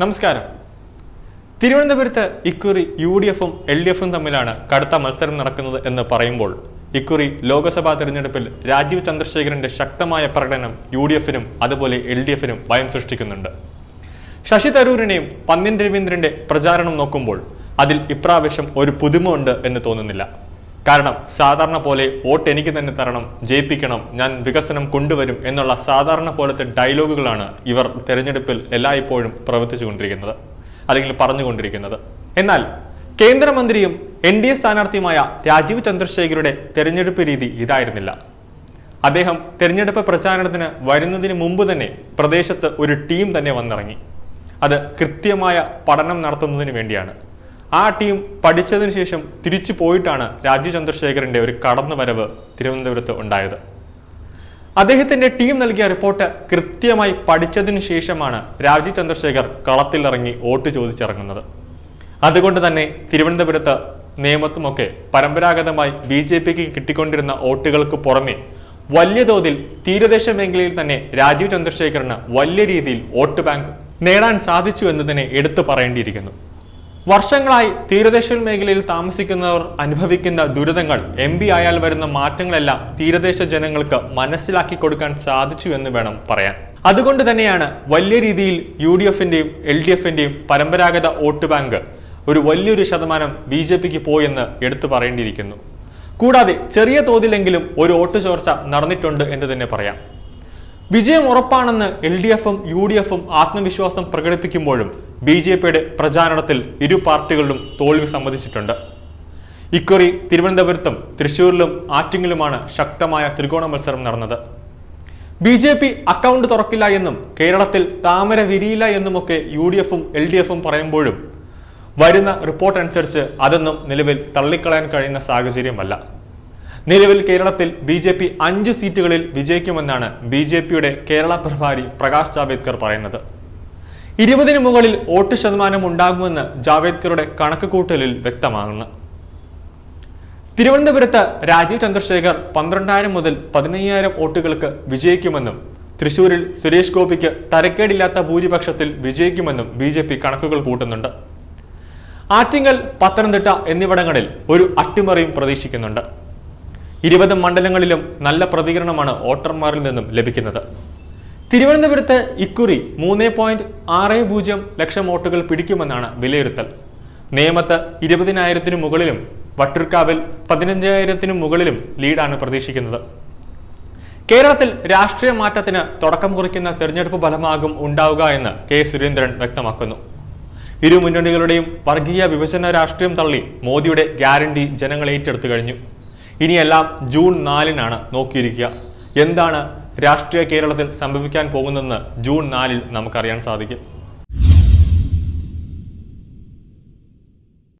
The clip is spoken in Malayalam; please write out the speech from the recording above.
നമസ്കാരം. തിരുവനന്തപുരത്ത് ഇക്കുറി യു ഡി എഫും എൽ ഡി എഫും തമ്മിലാണ് കടുത്ത മത്സരം നടക്കുന്നത് എന്ന് പറയുമ്പോൾ ഇക്കുറി ലോക്സഭാ തെരഞ്ഞെടുപ്പിൽ രാജീവ് ചന്ദ്രശേഖരന്റെ ശക്തമായ പ്രകടനം യു ഡി എഫിനും അതുപോലെ എൽ ഡി എഫിനും ഭയം സൃഷ്ടിക്കുന്നുണ്ട്. ശശി തരൂരിനെയും പന്ന്യൻ രവീന്ദ്രന്റെ പ്രചാരണം നോക്കുമ്പോൾ അതിൽ ഇപ്രാവശ്യം ഒരു പുതുമ ഉണ്ട് എന്ന് തോന്നുന്നില്ല. കാരണം സാധാരണ പോലെ വോട്ട് എനിക്ക് തന്നെ തരണം ജയിപ്പിക്കണം ഞാൻ വികസനം കൊണ്ടുവരും എന്നുള്ള സാധാരണ പോലത്തെ ഡയലോഗുകളാണ് ഇവർ തെരഞ്ഞെടുപ്പിൽ എല്ലായ്പ്പോഴും പ്രവർത്തിച്ചുകൊണ്ടിരിക്കുന്നത് അല്ലെങ്കിൽ പറഞ്ഞുകൊണ്ടിരിക്കുന്നത്. എന്നാൽ കേന്ദ്രമന്ത്രിയും എൻ ഡി എ സ്ഥാനാർത്ഥിയുമായ രാജീവ് ചന്ദ്രശേഖരുടെ തെരഞ്ഞെടുപ്പ് രീതി ഇതായിരുന്നില്ല. അദ്ദേഹം തെരഞ്ഞെടുപ്പ് പ്രചാരണത്തിന് വരുന്നതിന് മുമ്പ് തന്നെ പ്രദേശത്ത് ഒരു ടീം തന്നെ വന്നിറങ്ങി. അത് കൃത്യമായ പഠനം നടത്തുന്നതിന് വേണ്ടിയാണ്. ആ ടീം പഠിച്ചതിന് ശേഷം തിരിച്ചു പോയിട്ടാണ് രാജീവ് ചന്ദ്രശേഖരന്റെ ഒരു കടന്നുവരവ് തിരുവനന്തപുരത്ത് ഉണ്ടായത്. അദ്ദേഹത്തിന്റെ ടീം നൽകിയ റിപ്പോർട്ട് കൃത്യമായി പഠിച്ചതിനു ശേഷമാണ് രാജീവ് ചന്ദ്രശേഖർ കളത്തിലിറങ്ങി വോട്ട് ചോദിച്ചിറങ്ങുന്നത്. അതുകൊണ്ട് തന്നെ തിരുവനന്തപുരത്ത് നിയമത്തുമൊക്കെ പരമ്പരാഗതമായി ബി ജെ പിക്ക് കിട്ടിക്കൊണ്ടിരുന്ന വോട്ടുകൾക്ക് പുറമെ വലിയ തോതിൽ തീരദേശ മേഖലയിൽ തന്നെ രാജീവ് ചന്ദ്രശേഖറിന് വലിയ രീതിയിൽ വോട്ട് ബാങ്ക് നേടാൻ സാധിച്ചു എന്ന് തന്നെ എടുത്തു പറയേണ്ടിയിരിക്കുന്നു. വർഷങ്ങളായി തീരദേശ മേഖലയിൽ താമസിക്കുന്നവർ അനുഭവിക്കുന്ന ദുരിതങ്ങൾ എം പി ആയാൽ വരുന്ന മാറ്റങ്ങളെല്ലാം തീരദേശ ജനങ്ങൾക്ക് മനസ്സിലാക്കി കൊടുക്കാൻ സാധിച്ചു എന്ന് വേണം പറയാൻ. അതുകൊണ്ട് തന്നെയാണ് വലിയ രീതിയിൽ യു ഡി എഫിന്റെയും എൽ ഡി എഫിന്റെയും പരമ്പരാഗത വോട്ട് ബാങ്ക് ഒരു വലിയൊരു ശതമാനം ബി ജെ പിക്ക് പോയെന്ന് എടുത്തു പറയേണ്ടിയിരിക്കുന്നു. കൂടാതെ ചെറിയ തോതിലെങ്കിലും ഒരു വോട്ട് ചോർച്ച നടന്നിട്ടുണ്ട് എന്ന് തന്നെ പറയാം. വിജയം ഉറപ്പാണെന്ന് എൽ ഡി എഫും യു ഡി എഫും ആത്മവിശ്വാസം പ്രകടിപ്പിക്കുമ്പോഴും ബി ജെ പിയുടെ പ്രചാരണത്തിൽ ഇരു പാർട്ടികളിലും തോൽവി സമ്മതിച്ചിട്ടുണ്ട്. ഇക്കുറി തിരുവനന്തപുരത്തും തൃശൂരിലും ആറ്റിങ്ങിലുമാണ് ശക്തമായ ത്രികോണ മത്സരം നടന്നത്. ബി ജെ പി അക്കൗണ്ട് തുറക്കില്ല എന്നും കേരളത്തിൽ താമര വിരിയില്ല എന്നുമൊക്കെ യു ഡി എഫും എൽ ഡി എഫും പറയുമ്പോഴും വരുന്ന റിപ്പോർട്ട് അനുസരിച്ച് അതൊന്നും നിലവിൽ തള്ളിക്കളയാൻ കഴിയുന്ന സാഹചര്യമല്ല. നിലവിൽ കേരളത്തിൽ ബി ജെ പി അഞ്ച് സീറ്റുകളിൽ വിജയിക്കുമെന്നാണ് ബി ജെ പിയുടെ കേരള പ്രഭാരി പ്രകാശ് ജാവേദ്കർ പറയുന്നത്. ഇരുപതിന് മുകളിൽ വോട്ട് ശതമാനം ഉണ്ടാകുമെന്ന് ജാവേദ്കറുടെ കണക്ക് കൂട്ടലിൽ വ്യക്തമാകുന്നു. തിരുവനന്തപുരത്ത് രാജീവ് ചന്ദ്രശേഖർ പന്ത്രണ്ടായിരം മുതൽ പതിനയ്യായിരം വോട്ടുകൾക്ക് വിജയിക്കുമെന്നും തൃശൂരിൽ സുരേഷ് ഗോപിക്ക് തരക്കേടില്ലാത്ത ഭൂരിപക്ഷത്തിൽ വിജയിക്കുമെന്നും ബി ജെ പി കണക്കുകൾ കൂട്ടുന്നുണ്ട്. ആറ്റിങ്ങൽ പത്തനംതിട്ട എന്നിവിടങ്ങളിൽ ഒരു അട്ടിമറിയും പ്രതീക്ഷിക്കുന്നുണ്ട്. ഇരുപത് മണ്ഡലങ്ങളിലും നല്ല പ്രതികരണമാണ് വോട്ടർമാരിൽ നിന്നും ലഭിക്കുന്നത്. തിരുവനന്തപുരത്ത് ഇക്കുറി മൂന്ന് പോയിന്റ് ആറ് പൂജ്യം ലക്ഷം വോട്ടുകൾ പിടിക്കുമെന്നാണ് വിലയിരുത്തൽ. നേമത്ത് ഇരുപതിനായിരത്തിനു മുകളിലും വട്ടിയൂർക്കാവിൽ പതിനഞ്ചായിരത്തിനു മുകളിലും ലീഡാണ് പ്രതീക്ഷിക്കുന്നത്. കേരളത്തിൽ രാഷ്ട്രീയ മാറ്റത്തിന് തുടക്കം കുറിക്കുന്ന തെരഞ്ഞെടുപ്പ് ഫലമാകും ഉണ്ടാവുക എന്ന് കെ സുരേന്ദ്രൻ വ്യക്തമാക്കുന്നു. ഇരു മുന്നണികളുടെയും വർഗീയ വിഭജന രാഷ്ട്രീയം തള്ളി മോദിയുടെ ഗ്യാരണ്ടി ജനങ്ങൾ ഏറ്റെടുത്തു കഴിഞ്ഞു. ഇനിയെല്ലാം ജൂൺ നാലിനാണ് നോക്കിയിരിക്കുക. എന്താണ് രാഷ്ട്രീയ കേരളത്തിൽ സംഭവിക്കാൻ പോകുന്നതെന്ന് ജൂൺ നാലിൽ നമുക്കറിയാൻ സാധിക്കും.